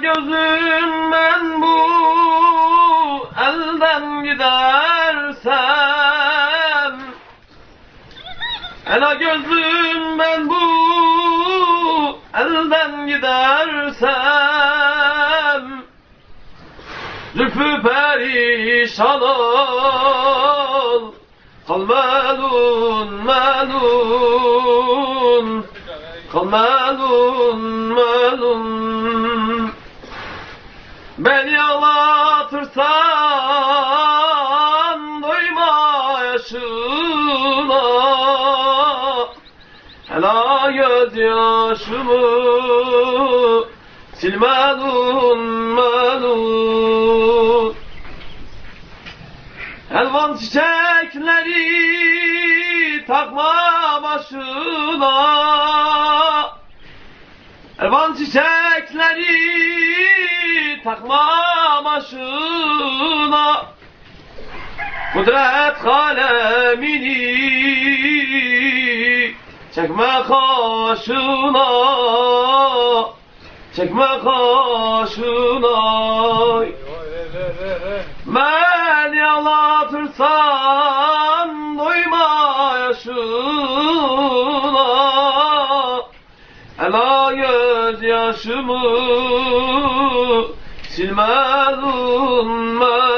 gözüm ben bu elden gidersem. Ela gözüm ben bu elden gidersem. Zülfü perişan ol Kal melun melun. Kal melun melun Beni ağlatırsan doyma yaşına. Hela gözyaşımı sil melun melun Elvan çiçekleri takma başına. Elvan çiçekleri takma başına. Kudret kalemini çekme kaşına. Çekme kaşına. Beni ağlatırsan doyma yaşına. Ela gözyaşımı silmedun